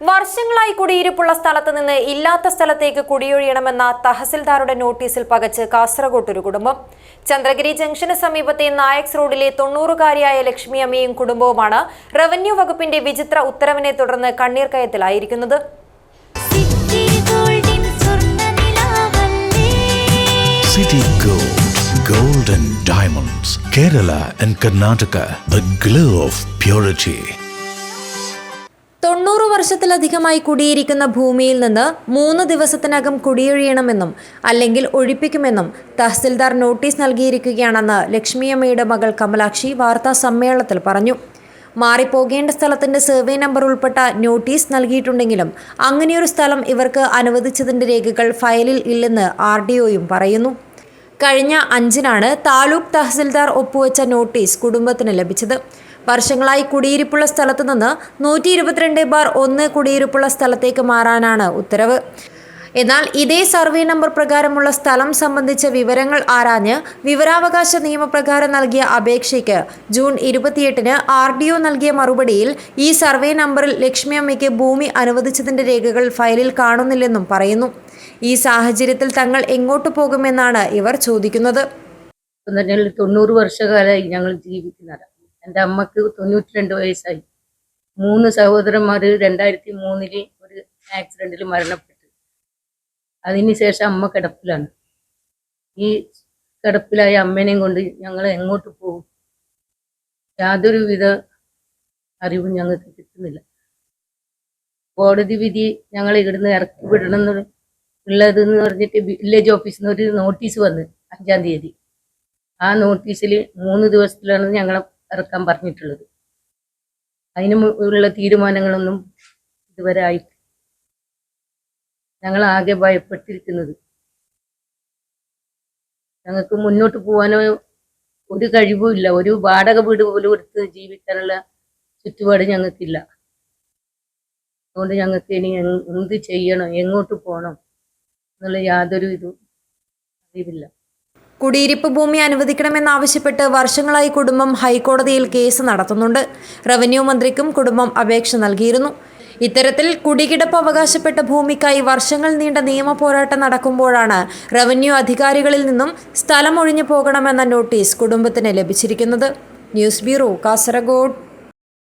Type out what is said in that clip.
വർഷങ്ങളായി കുടിയിരിപ്പുള്ള സ്ഥലത്ത് നിന്ന് ഇല്ലാത്ത സ്ഥലത്തേക്ക് കുടിയൊഴിയണമെന്ന തഹസിൽദാരുടെ നോട്ടീസിൽ പകച്ച് കാസർഗോട്ട് ഒരു കുടുംബം. ചന്ദ്രഗിരി ജംഗ്ഷന് സമീപത്തെ നായക്സ് റോഡിലെ തൊണ്ണൂറുകാരിയായ ലക്ഷ്മി അമ്മയും കുടുംബവുമാണ് റവന്യൂ വകുപ്പിന്റെ വിചിത്ര ഉത്തരവിനെ തുടർന്ന് കണ്ണീർ കയത്തിലായിരിക്കുന്നത് City Gold, Gold and Diamonds, Kerala and Karnataka, the glow of purity. തൊണ്ണൂറ് വർഷത്തിലധികമായി കുടിയിരിക്കുന്ന ഭൂമിയിൽ നിന്ന് മൂന്ന് ദിവസത്തിനകം കുടിയൊഴിയണമെന്നും അല്ലെങ്കിൽ ഒഴിപ്പിക്കുമെന്നും തഹസിൽദാർ നോട്ടീസ് നൽകിയിരിക്കുകയാണെന്ന് ലക്ഷ്മിയമ്മയുടെ മകൾ കമലാക്ഷി വാർത്താ സമ്മേളനത്തിൽ പറഞ്ഞു. മാറിപ്പോകേണ്ട സ്ഥലത്തിന്റെ സർവേ നമ്പർ ഉൾപ്പെട്ട നോട്ടീസ് നൽകിയിട്ടുണ്ടെങ്കിലും അങ്ങനെയൊരു സ്ഥലം ഇവർക്ക് അനുവദിച്ചതിന്റെ രേഖകൾ ഫയലിൽ ഇല്ലെന്ന് ആർ പറയുന്നു. കഴിഞ്ഞ അഞ്ചിനാണ് താലൂക്ക് തഹസിൽദാർ ഒപ്പുവെച്ച നോട്ടീസ് കുടുംബത്തിന് ലഭിച്ചത്. വർഷങ്ങളായി കുടിയിരിപ്പുള്ള സ്ഥലത്തുനിന്ന് നൂറ്റി ഇരുപത്തിരണ്ട് ബാർ ഒന്ന് കുടിയിരിപ്പുള്ള സ്ഥലത്തേക്ക് മാറാനാണ് ഉത്തരവ്. എന്നാൽ ഇതേ സർവേ നമ്പർ പ്രകാരമുള്ള സ്ഥലം സംബന്ധിച്ച വിവരങ്ങൾ ആരാഞ്ഞ് വിവരാവകാശ നിയമപ്രകാരം നൽകിയ അപേക്ഷയ്ക്ക് ജൂൺ ഇരുപത്തിയെട്ടിന് ആർ ഡി ഒ നൽകിയ മറുപടിയിൽ ഈ സർവേ നമ്പറിൽ ലക്ഷ്മി അമ്മയ്ക്ക് ഭൂമി അനുവദിച്ചതിന്റെ രേഖകൾ ഫയലിൽ കാണുന്നില്ലെന്നും പറയുന്നു. ഈ സാഹചര്യത്തിൽ തങ്ങൾ എങ്ങോട്ട് പോകുമെന്നാണ് ഇവർ ചോദിക്കുന്നത്. തൊണ്ണൂറ് വർഷകാലമായി ഞങ്ങൾ ജീവിക്കുന്നതാണ്. എന്റെ അമ്മയ്ക്ക് തൊണ്ണൂറ്റി രണ്ട് വയസ്സായി. മൂന്ന് സഹോദരന്മാർ രണ്ടായിരത്തി മൂന്നിൽ ഒരു ആക്സിഡന്റിൽ മരണപ്പെട്ടു. അതിനുശേഷം അമ്മ കിടപ്പിലാണ്. ഈ കിടപ്പിലായ അമ്മേനെയും കൊണ്ട് ഞങ്ങൾ എങ്ങോട്ട് പോകും? യാതൊരു വിധ അറിവും ഞങ്ങൾക്ക് കിട്ടുന്നില്ല. കോടതി വിധി ഞങ്ങൾ ഇവിടുന്ന് ഇറക്കി വിടണം ഉള്ളത് എന്ന് പറഞ്ഞിട്ട് വില്ലേജ് ഓഫീസിൽ നിന്ന് ഒരു നോട്ടീസ് വന്ന് അഞ്ചാം തീയതി. ആ നോട്ടീസിൽ മൂന്ന് ദിവസത്തിലാണ് ഞങ്ങളെ ഇറക്കാൻ പറഞ്ഞിട്ടുള്ളത്. അതിന് മു- ഉള്ള തീരുമാനങ്ങളൊന്നും ഇതുവരെ ആയി ഞങ്ങൾ ആകെ ഭയപ്പെട്ടിരിക്കുന്നത്. ഞങ്ങൾക്ക് മുന്നോട്ട് പോകാനോ ഒരു കഴിവും ഇല്ല. ഒരു വാടക വീട് പോലും എടുത്ത് ജീവിക്കാനുള്ള ചുറ്റുപാട് ഞങ്ങൾക്കില്ല. അതുകൊണ്ട് ഞങ്ങൾക്ക് ഇനി എന്ത് ചെയ്യണം എങ്ങോട്ട് പോകണം എന്നുള്ള യാതൊരു ഇതും അറിവില്ല. കുടിയിരിപ്പ് ഭൂമി അനുവദിക്കണമെന്നാവശ്യപ്പെട്ട് വർഷങ്ങളായി കുടുംബം ഹൈക്കോടതിയിൽ കേസ് നടത്തുന്നുണ്ട്. റവന്യൂ മന്ത്രിക്കും കുടുംബം അപേക്ഷ നൽകിയിരുന്നു. ഇത്തരത്തിൽ കുടികിടപ്പ് അവകാശപ്പെട്ട ഭൂമിക്കായി വർഷങ്ങൾ നീണ്ട നിയമ പോരാട്ടം നടക്കുമ്പോഴാണ് റവന്യൂ അധികാരികളിൽ നിന്നും സ്ഥലം ഒഴിഞ്ഞു പോകണമെന്ന നോട്ടീസ് കുടുംബത്തിന് ലഭിച്ചിരിക്കുന്നത്. News bureau Kasaragod.